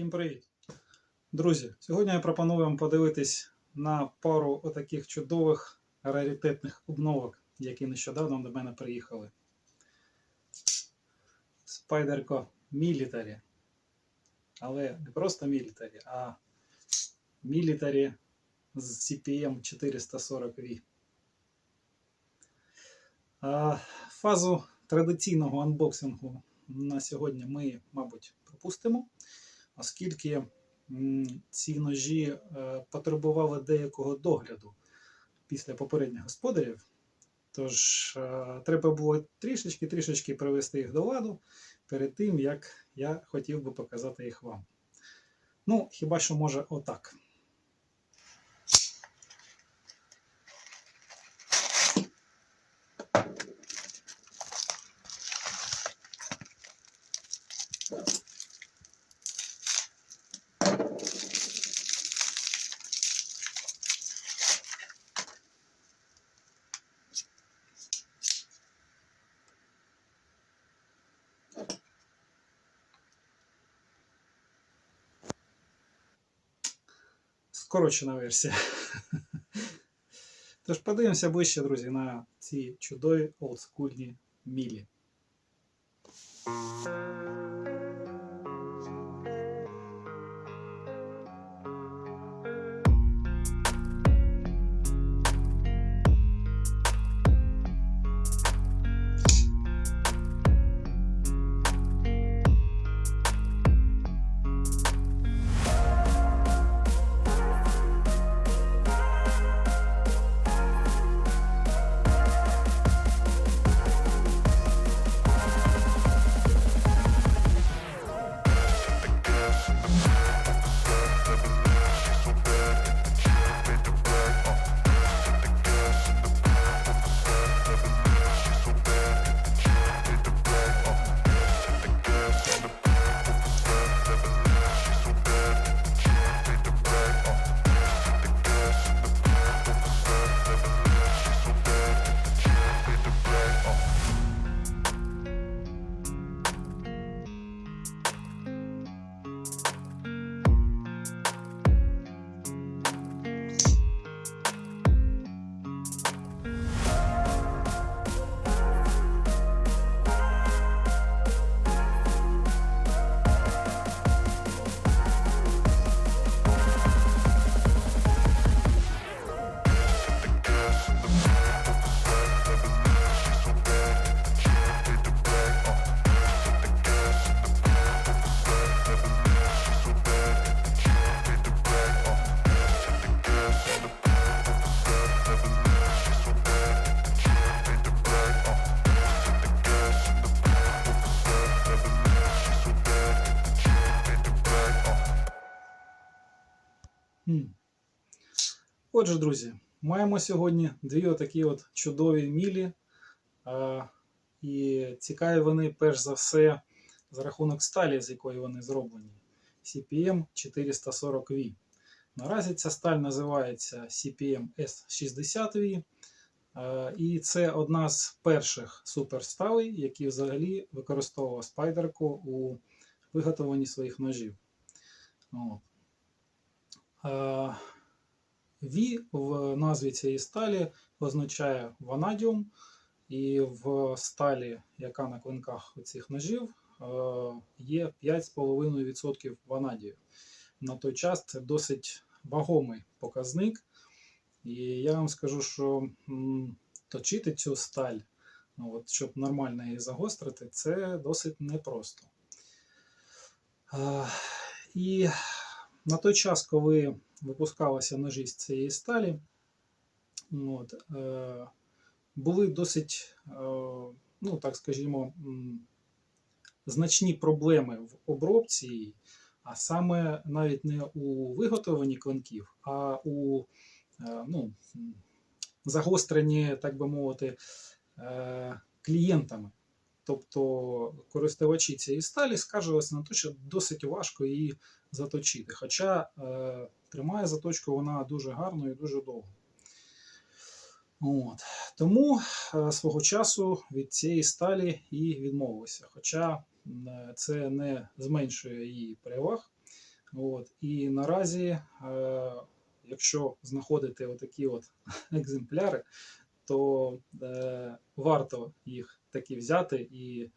Всім привіт! Друзі! Сьогодні я пропоную вам подивитись на пару отаких чудових раритетних обновок, які нещодавно до мене приїхали. Спайдерко Military. Але не просто Military, а Military з CPM 440V. Фазу традиційного анбоксингу на сьогодні ми, мабуть, пропустимо, оскільки ці ножі е, потребували деякого догляду після попередніх господарів. Тож е, треба було трішечки-трішечки привести їх до ладу перед тим, як я хотів би показати їх вам. Ну, хіба що може отак. Скорочена версія. Тож подивимося ближче, друзі, на ці чудові олдскульні мілі. Отже, друзі, маємо сьогодні дві отакі от чудові мілі. І цікаві вони перш за все за рахунок сталі, з якої вони зроблені. CPM 440V. Наразі ця сталь називається CPM S60V. І це одна з перших суперсталей, які взагалі використовував спайдерку у виготовленні своїх ножів. От. V в назві цієї сталі означає ванадіум, і в сталі, яка на клинках цих ножів, е, є 5,5% ванадію. На той час це досить вагомий показник. І я вам скажу, що точити цю сталь, ну, от, щоб нормально її загострити, це досить непросто. Е, І на той час, коли випускалися ножі з цієї сталі, от, е, були досить, е, ну так скажімо, значні проблеми в обробці, а саме навіть не у виготовленні клинків, а у е, ну, загостренні, так би мовити, е, клієнтами. Тобто користувачі цієї сталі скаржилися на те, що досить важко її заточити. Хоча е, тримає заточку вона дуже гарно і дуже довго. От. Тому е, свого часу від цієї сталі і відмовилися. Хоча е, це не зменшує її переваг, От. І наразі, е, якщо знаходити отакі от екземпляри, то е, варто їх таки взяти і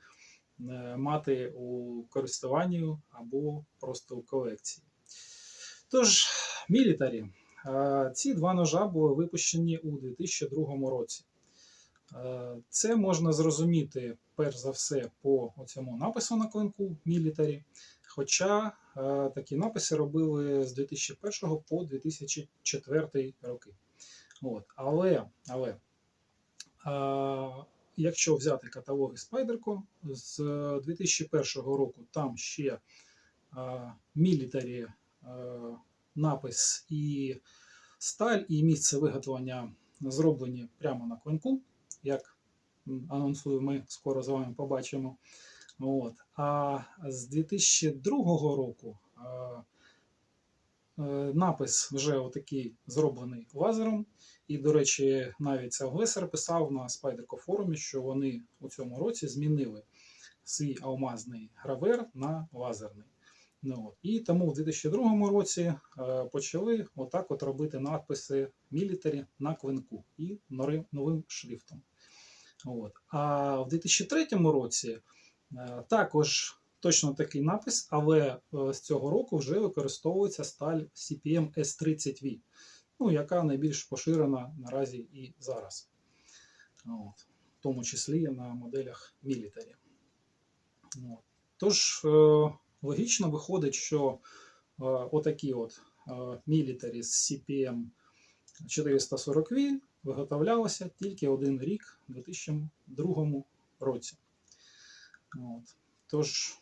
е, мати у користуванні або просто у колекції. Тож, мілітарі. Е, Ці два ножа були випущені у 2002 році. Е, Це можна зрозуміти перш за все по цьому напису на клинку мілітарі. Хоча е, такі написи робили з 2001 по 2004 роки. От. Але, але якщо взяти каталоги Spyderco з 2001 року, там ще е, мілітарі е, напис і сталь, і місце виготовлення зроблені прямо на клинку, як анонсую, ми скоро з вами побачимо. От. А з 2002 року е, е, напис вже отакий зроблений лазером. І, до речі, навіть Селгесер писав на Spyderco форумі, що вони у цьому році змінили свій алмазний гравер на лазерний. Ну. І тому в 2002 році е, почали отак от робити надписи мілітарі на клинку і новим шрифтом. От. А в 2003 році е, також точно такий напис, але е, з цього року вже використовується сталь CPM S30V, ну, яка найбільш поширена наразі і зараз. От. В тому числі на моделях мілітарі. Тож, е, логічно виходить, що е, отакі от е, мілітарі з CPM 440V виготовлялися тільки один рік у 2002 році. От. Тож,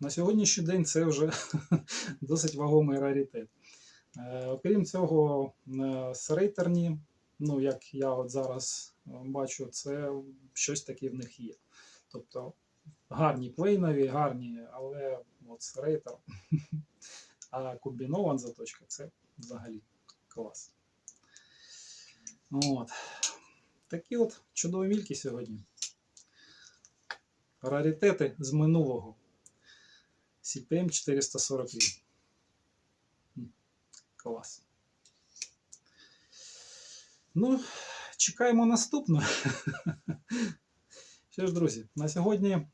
на сьогоднішній день це вже досить вагомий раритет. Е, окрім цього, е, серейтерні, ну як я от зараз е, бачу, це щось таке в них є. Тобто гарні плейнові, гарні, але от серейтер, а комбінован заточка це взагалі клас. От. Такі от чудові мільки сьогодні. Раритети з минулого. CPM 448. Клас. Ну, чекаємо наступну. Що ж, друзі, на сьогодні е,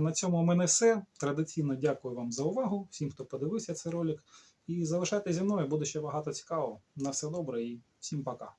на цьому у мене все. Традиційно дякую вам за увагу, всім, хто подивився цей ролик. І залишайтеся зі мною, буде ще багато цікавого. На все добре і всім пока.